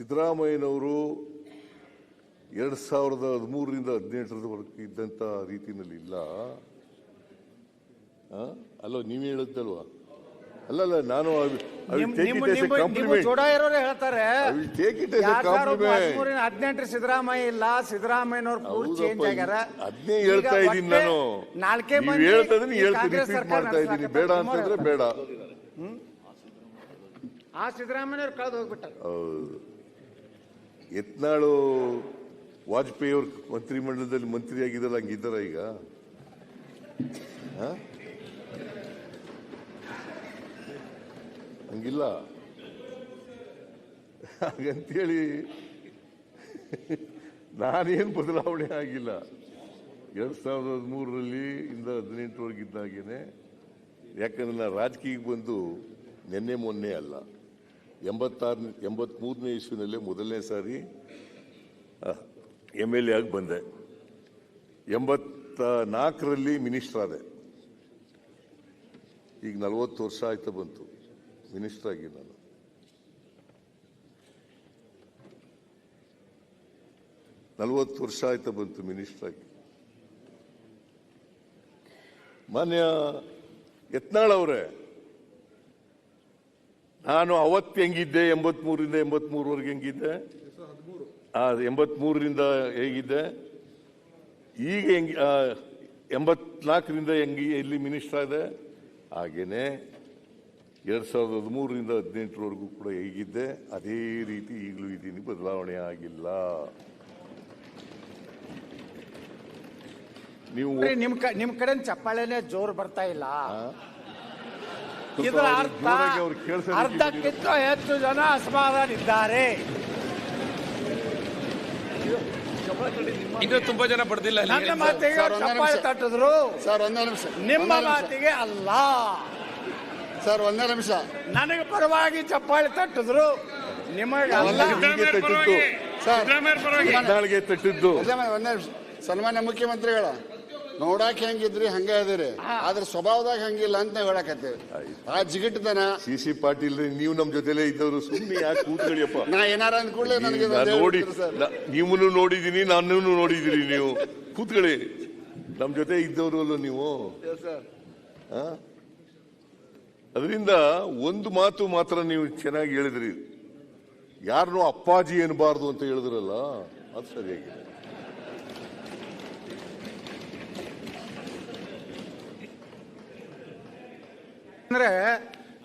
ಸಿದ್ದರಾಮಯ್ಯನವರು ಎರಡು ಸಾವಿರದ ಹದಿಮೂರರಿಂದ ಹದಿನೆಂಟರವರೆಗೂ ಇದ್ದಂಥ ರೀತಿಯಲ್ಲಿ ಇಲ್ಲ? ಅಲ್ಲ ನೀವು ಹೇಳುತ್ತಲ್ವಾ? ಅಲ್ಲಲ್ಲ ನಾನು ಹೇಳ್ತಾರೆ. ಹದಿನೆಂಟರ ಸಿದ್ದರಾಮಯ್ಯ ಇಲ್ಲ ಸಿದ್ದರಾಮಯ್ಯನವ್ರು ಪೂರ್ತಿ ಚೇಂಜ್ ಆಗ್ಯಾರ. ಅದನ್ನೇ ಹೇಳ್ತಾ ಇದ್ದೀನಿ ನಾನು. ನಾಲ್ಕೇ ಮಂದಿ ಹೇಳ್ತಾ ಇದ್ದೀನಿ ಹೇಳ್ತೀನಿ ರಿಪೀಟ್ ಮಾಡ್ತಾ ಇದ್ದೀನಿ. ಬೇಡ ಅಂತಂದ್ರೆ ಬೇಡ. ಆ ಸಿದ್ದರಾಮಯ್ಯನವ್ರು ಕಳೆದು ಹೋಗ್ಬಿಟ್ಟ ಹೌದು. ಯತ್ನಾಳು ವಾಜಪೇಯಿ ಅವ್ರ ಮಂತ್ರಿಮಂಡಲದಲ್ಲಿ ಮಂತ್ರಿ ಆಗಿದ್ದಲ್ಲ ಹಂಗಿದ್ದಾರ ಈಗ? ಹಂಗಿಲ್ಲ. ಹಾಗಂತೇಳಿ ನಾನೇನು ಬದಲಾವಣೆ ಆಗಿಲ್ಲ. ಎರಡ್ ಸಾವಿರದ ಹದಿಮೂರರಲ್ಲಿ ಇಂದ ಹದಿನೆಂಟರವರೆಗಿದ್ದಾಗೇನೆ ಯಾಕಂದ್ರೆ ನಾನು ರಾಜಕೀಯಕ್ಕೆ ಬಂದು ನಿನ್ನೆ ಮೊನ್ನೆ ಅಲ್ಲ. ಎಂಬತ್ತಾರು ಎಂಬತ್ಮೂರನೇ ಇಸ್ವಿನಲ್ಲೇ ಮೊದಲನೇ ಸಾರಿ ಎಂ ಎಲ್ ಎ ಆಗಿ ಬಂದೆ. ಎಂಬತ್ತ ನಾಲ್ಕರಲ್ಲಿ ಮಿನಿಸ್ಟರ್ ಆದೆ. ಈಗ ನಲವತ್ತು ವರ್ಷ ಆಯ್ತಾ ಬಂತು. ಮಿನಿಸ್ಟರ್ ಆಗಿ ನಾನು. ನಲವತ್ತು ವರ್ಷ ಆಯ್ತಾ ಬಂತು ಆಗಿ. ಮಾನ್ಯ ಯತ್ನಾಳ್ ಅವರೇ ನಾನು ಅವತ್ತು ಹೆಂಗಿದ್ದೆ? ಎಂಬತ್ಮೂರಿಂದ ಎಂಬತ್ಮೂರವರೆಗೆ ಹೆಂಗಿದ್ದೆ? ಎಂಬತ್ಮೂರರಿಂದ ಹೇಗಿದ್ದೆ? ಈಗ ಹೆಂಗ್ ಎಂಬತ್ನಾಲ್ಕರಿಂದ ಹೆಂಗಿ ಎಲ್ಲಿ ಮಿನಿಸ್ಟರ್ ಇದೆ ಹಾಗೇನೆ ಎರಡು ಸಾವಿರದ ಹದಿಮೂರರಿಂದ ಹದಿನೆಂಟರವರೆಗೂ ಕೂಡ ಹೇಗಿದ್ದೆ? ಅದೇ ರೀತಿ ಈಗಲೂ ಇದ್ದೀನಿ. ಬದಲಾವಣೆ ಆಗಿಲ್ಲ. ನೀವು ನಿಮ್ಮ ನಿಮ್ ಕ- ನಿಮ್ ಕಡೆ ಚಪ್ಪಾಳೆನೆ ಜೋರು ಬರ್ತಾ ಇಲ್ಲ. ಇದರ ಅರ್ಥ ಅರ್ಧಕ್ಕಿಂತ ಹೆಚ್ಚು ಜನ ಅಸಮಾಧಾನಿದ್ದಾರೆ ಇನ್ನು ತುಂಬಾ ಜನ ಪಡೆದಿಲ್ಲ ನನ್ನ ಮಾತಿಗೆ ಚಪ್ಪಾಳೆ ನಿಮಿಷ. ತಟ್ಟಿದ್ರು. ಸರ್ ಒಂದೇ ನಿಮಿಷ. ನಿಮ್ಮ ಮಾತಿಗೆ ಅಲ್ಲ. ಸರ್ ಒಂದೇ ನಿಮಿಷ. ನನಗೆ ಪರವಾಗಿ ಚಪ್ಪಾಳೆ ತಟ್ಟಿದ್ರು. ನಿಮಗೆ ಅಲ್ಲ. ತಟ್ಟಿದ್ದು ಸರ್ ತಟ್ಟಿದ್ದು ಒಂದೇ ನಿಮಿಷ. ಸನ್ಮಾನ್ಯ ಮುಖ್ಯಮಂತ್ರಿಗಳ. ನೋಡಾಕ ಹೆಂಗಿದ್ರಿ ಹಂಗೆ ಅದಿರಿ. ಆದ್ರೆ ಸ್ವಭಾವದಾಗ ಹಂಗಿಲ್ಲ ಅಂತ ನಾವ್ ಹೇಳಕತ್ತೇವೆ. ಆ ಜಿಗಿಟ್ತನ ಸಿ ಸಿ ಪಾಟೀಲ್ ನೀವು ನಮ್ ಜೊತೆಲೇ ಇದ್ದವರು ಸುಮ್ಮನೆ ಯಾಕೆ ಕೂತ್ಗಳಿಯಪ್ಪ ನಾ ಏನಾರ ಅಂದ್ಕೊಳ್ಳೇ ನನಗೆ ನೀವು- ನಾನ್ ನೋಡಿ ಸರ್. ನೀವನು ನೋಡಿದೀನಿ ನನ್ನನ್ನು ನೋಡಿದಿರಿ ನೀವು. ಕೂತ್ಕೊಳ್ಳಿ. ನಮ್ ಜೊತೆ ಇದ್ದವರು ಅಲ್ಲ ನೀವು? ಸರ್ ಅದರಿಂದ ಒಂದು ಮಾತು ಮಾತ್ರ ನೀವು ಚೆನ್ನಾಗಿ ಹೇಳಿದ್ರಿ. ಯಾರನ್ನೂ ಅಪ್ಪಾಜಿ ಏನ್ಬಾರ್ದು ಅಂತ ಹೇಳಿದ್ರಲ್ಲ ಅದು ಸರಿಯಾಗಿದೆ. ಅಂದ್ರೆ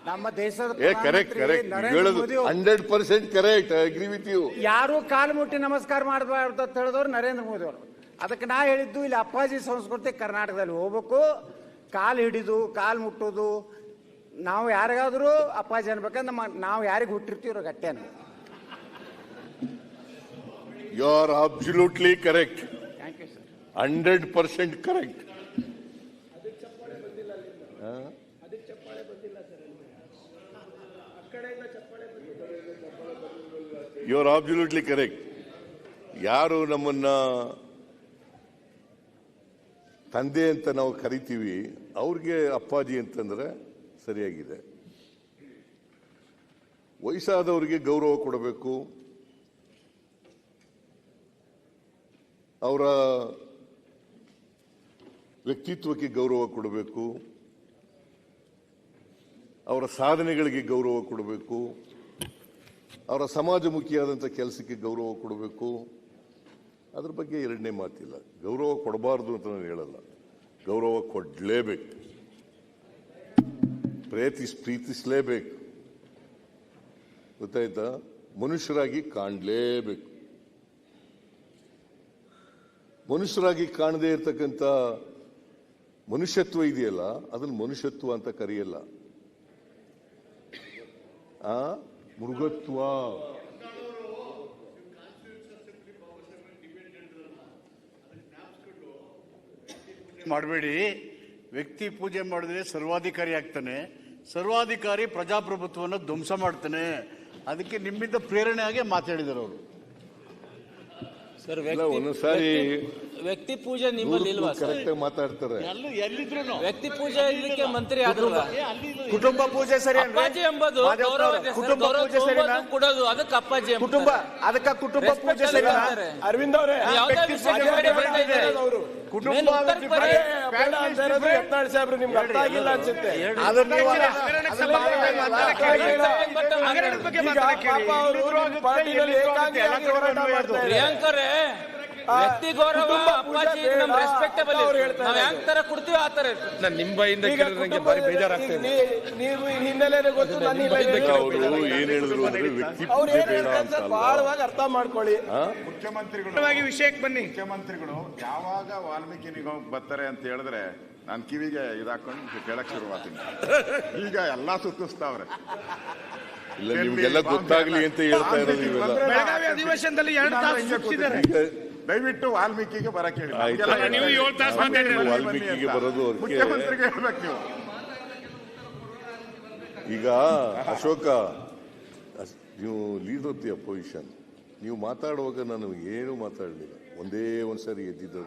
ನಮ್ಮ ದೇಶದ ಏ ಕರೆಕ್ಟ್ ಕರೆಕ್ಟ್ ಹೇಳೋದು hundred percent correct agree with you ಯಾರು ಕಾಲು ಮುಟ್ಟಿ ನಮಸ್ಕಾರ ಮಾಡಬಾರ್ದು ಅಂತ ಹೇಳಿದವರು ನರೇಂದ್ರ ಮೋದಿ ಅವರು ಅದಕ್ಕೆ ನಾ ಹೇಳಿದ್ದು ಇಲ್ಲಿ ಅಪ್ಪಾಜಿ ಸಂಸ್ಕೃತಿ ಕರ್ನಾಟಕದಲ್ಲಿ ಹೋಗ್ಬೇಕು. ಕಾಲು ಹಿಡಿದು ಕಾಲು ಮುಟ್ಟೋದು. ನಾವು ಯಾರಿಗಾದ್ರೂ ಅಪ್ಪಾಜಿ ಅನ್ಬೇಕಂದ್ರೆ ನಮ್ಮ ನಾವು ಯಾರಿಗೆ ಹುಟ್ಟಿರ್ತೀವ್ರ ಗಟ್ಟೆನ. You are absolutely correct hundred percent correct you are absolutely correct ಯಾರು ನಮ್ಮನ್ನ ತಂದೆ ಅಂತ ನಾವು ಕರಿತೀವಿ, ಅವ್ರಿಗೆ ಅಪ್ಪಾಜಿ ಅಂತಂದ್ರೆ ಸರಿಯಾಗಿದೆ. ವಯಸ್ಸಾದವರಿಗೆ ಗೌರವ ಕೊಡಬೇಕು. ಅವರ ವ್ಯಕ್ತಿತ್ವಕ್ಕೆ ಗೌರವ ಕೊಡಬೇಕು. ಅವರ ಸಾಧನೆಗಳಿಗೆ ಗೌರವ ಕೊಡಬೇಕು. ಅವರ ಸಮಾಜಮುಖಿಯಾದಂಥ ಕೆಲಸಕ್ಕೆ ಗೌರವ ಕೊಡಬೇಕು. ಅದ್ರ ಬಗ್ಗೆ ಎರಡನೇ ಮಾತಿಲ್ಲ. ಗೌರವ ಕೊಡಬಾರ್ದು ಅಂತ ನಾನು ಹೇಳಲ್ಲ. ಗೌರವ ಕೊಡಲೇಬೇಕು. ಪ್ರೀತಿಸ್ ಪ್ರೀತಿಸಲೇಬೇಕು. ಗೊತ್ತಾಯ್ತಾ? ಮನುಷ್ಯರಾಗಿ ಕಾಣಲೇಬೇಕು. ಮನುಷ್ಯರಾಗಿ ಕಾಣದೇ ಇರತಕ್ಕಂಥ ಮನುಷ್ಯತ್ವ ಇದೆಯಲ್ಲ? ಅದನ್ನು ಮನುಷ್ಯತ್ವ ಅಂತ ಕರೆಯಲ್ಲ. ಆ? ಮೃಗತ್ವ. ಮಾಡಬೇಡಿ. ವ್ಯಕ್ತಿ ಪೂಜೆ ಮಾಡಿದ್ರೆ ಸರ್ವಾಧಿಕಾರಿ ಆಗ್ತಾನೆ. ಸರ್ವಾಧಿಕಾರಿ ಪ್ರಜಾಪ್ರಭುತ್ವವನ್ನು ಧ್ವಂಸ ಮಾಡ್ತಾನೆ. ಅದಕ್ಕೆ ನಿಮ್ಮಿಂದ ಪ್ರೇರಣೆ ಆಗಿ ಮಾತಾಡಿದರು ಅವರು. ಸರ್ ಒಂದೊಂದ್ಸಾರಿ ವ್ಯಕ್ತಿ ಪೂಜೆ ನಿಮ್ಮಲ್ಲಿ ಇಲ್ವಾ ಕರೆಕ್ಟ್ ಮಾತಾಡ್ತಾರೆ ಎಲ್ಲೂ ಎಲ್ಲಿದ್ರು ವ್ಯಕ್ತಿ ಪೂಜೆ ಇರ್ಲಿಕ್ಕೆ ಮಂತ್ರಿ ಆದ್ರಲ್ಲ ಕುಟುಂಬ ಪೂಜೆ ಸರಿ? ಅಪ್ಪಾಜಿ ಎಂಬುದು. ಕುಟುಂಬ ಗೌರವ ಪೂಜೆ ಸರಿ ಕೊಡೋದು ಅದಕ್ಕೆ ಅಪ್ಪಾಜಿ ಕುಟುಂಬ ಅದಕ್ಕೆ ಕುಟುಂಬ ಪೂಜೆ ಸರಿ. ಅರವಿಂದ್ ಅವರೇ ವ್ಯಕ್ತಿ ಪೂಜೆ. ಅವರು. ಕುಟುಂಬ ಬೇಡ ಅಂತ ಇರೋದು ಯತ್ನಾಳ್ ಸಾಹೇಬ್ರು ನಿಮ್ಗೆ ಅರ್ಥ ಆಗಿಲ್ಲ ಅನ್ಸುತ್ತೆ ಅದನ್ನ ನೀವು ಅಲ್ಲ. ಅದನ್ನ ಈಗ ಪಾಪ ಅವರು ನಿಮ್ಮ ಪಾರ್ಟಿನಲ್ಲಿ ಏಕಾಂಗಿಯಾಗಿ ಹೋರಾಟ ಮಾಡ್ತಾ ಇದ್ದಾರೆ. ಪ್ರಿಯಾಂಕರೇ ವ್ಯಕ್ತಿ ಗೌರವ ಅಪ್ಪಾಜಿ ನಮ್ ರೆಸ್ಪೆಕ್ಟಬಲ್ ನಾವ್ ಹೆಂಗ್ ತರ ಕೊಡ್ತೀವಿ ಆ ತರ. ನಾನು ನಿಮ್ಮ ಬಾಯಿಂದ ಕೇಳಿದ್ರೆ ಬಾರಿ ಬೇಜಾರಾಗ್ತದೆ ನೀವು ಹಿನ್ನೆಲೆ ಗೊತ್ತು ಅವರು. ಏನ್ ಹೇಳಿದ್ರು ಅಂದ್ರೆ ವ್ಯಕ್ತಿ ಅವ್ರು ಪೂಜೆ ಬೇಡ ಅಂತ ಬಹಳವಾಗಿ ಅರ್ಥ ಮಾಡ್ಕೊಳ್ಳಿ. ಮುಖ್ಯಮಂತ್ರಿಗಳು ವಿಷಯಕ್ಕೆ ಬನ್ನಿ ಮುಖ್ಯಮಂತ್ರಿಗಳು ಯಾವಾಗ ವಾಲ್ಮೀಕಿ ಹೋಗಿ ಬರ್ತಾರೆ ಅಂತ ಹೇಳಿದ್ರೆ ನಾನು ಕಿವಿಗೆ ಇದಾಕೊಂಡು ಕೇಳಕ್ ಶುರುವಾತೀನಿ. ಈಗ ಎಲ್ಲಾ ಸುತ್ತಿಸ್ತಾವ್ರೆ. ಇಲ್ಲ ನಿಮ್ಗೆಲ್ಲ ಗೊತ್ತಾಗ್ಲಿ ಅಂತ ಹೇಳ್ತಾ ಇರೋದು ಬೆಳಗಾವಿ ಅಧಿವೇಶನದಲ್ಲಿ ಎರಡು ತಾಸು ದಯವಿಟ್ಟು ವಾಲ್ಮೀಕಿಗೆ ಬರಕ್ಕೆ ಹೇಳಿ ನೀವು ಏಳು ತಾಸು ಮಾತಾಡಿದ್ರಿ. ವಾಲ್ಮೀಕಿಗೆ. ಬರೋದು ಮುಖ್ಯಮಂತ್ರಿಗೆ ಹೇಳ್ಬೇಕು ನೀವು. ಈಗ ಅಶೋಕ ನೀವು ಲೀಡ್ ಆಫ್ ದಿ ಅಪೋಸಿಷನ್ ನೀವು ಮಾತಾಡುವಾಗ ನಾನು ಏನು ಮಾತಾಡಲಿಲ್ಲ. ಒಂದೇ ಒಂದ್ಸರಿ ಎದ್ದಿದ್ದು